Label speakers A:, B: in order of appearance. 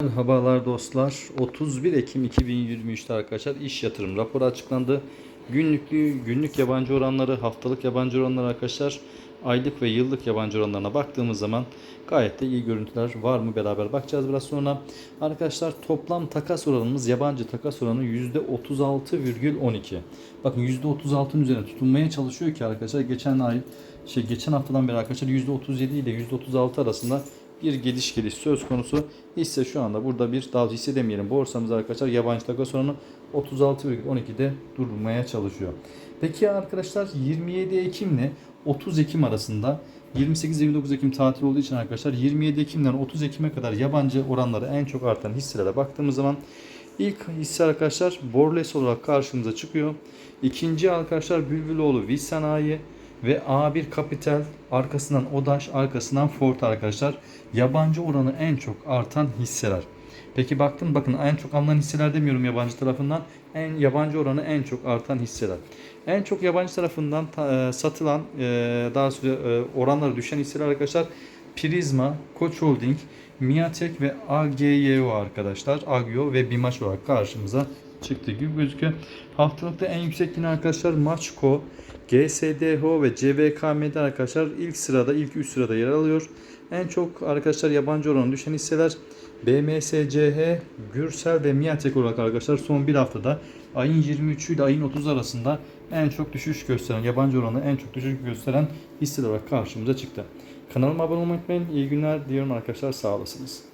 A: Merhabalar dostlar. 31 Ekim 2023'te arkadaşlar iş yatırım raporu açıklandı. Günlüklü, günlük yabancı oranları, haftalık yabancı oranları arkadaşlar, aylık ve yıllık yabancı oranlarına baktığımız zaman gayet de iyi görüntüler var mı beraber bakacağız biraz sonra. Arkadaşlar toplam takas oranımız yabancı takas oranı %36,12. Bakın %36'ın üzerine tutunmaya çalışıyor ki arkadaşlar geçen ay şey geçen haftadan beri arkadaşlar %37 ile %36 arasında bir geliş geliş söz konusu. Hisse şu anda burada bir daha hisse demeyelim. Borsamız arkadaşlar yabancı takas oranı 36,12'de durmaya çalışıyor. Peki arkadaşlar 27 Ekim ile 30 Ekim arasında 28-29 Ekim tatil olduğu için arkadaşlar 27 Ekim'den 30 Ekim'e kadar yabancı oranları en çok artan hisselere baktığımız zaman ilk hisse arkadaşlar Borles olarak karşımıza çıkıyor. İkinci arkadaşlar Bülbüloğlu Viz Sanayi ve A1 Kapital arkasından Odaş arkasından Ford arkadaşlar yabancı oranı en çok artan hisseler. Peki baktım bakın en çok alınan hisseler demiyorum yabancı tarafından en yabancı oranı en çok artan hisseler. En çok yabancı tarafından ta- e, satılan e, daha sonra e, oranları düşen hisseler arkadaşlar Prisma, Koç Holding, Miatek ve AGYO arkadaşlar. Agyo ve Bimaş olarak karşımıza çıktı gibi gözüküyor. Haftalıkta en yüksek yine arkadaşlar Maçko, GSDH ve CVKM'de arkadaşlar ilk sırada ilk 3 sırada yer alıyor. En çok arkadaşlar yabancı oranı düşen hisseler BMSCH, Gürsel ve Miatek olarak arkadaşlar son bir haftada ayın 23'ü ile ayın 30 arasında en çok düşüş gösteren, yabancı oranı en çok düşüş gösteren hisseler olarak karşımıza çıktı. Kanalıma abone olmayı unutmayın. İyi günler diliyorum arkadaşlar. Sağ olasınız.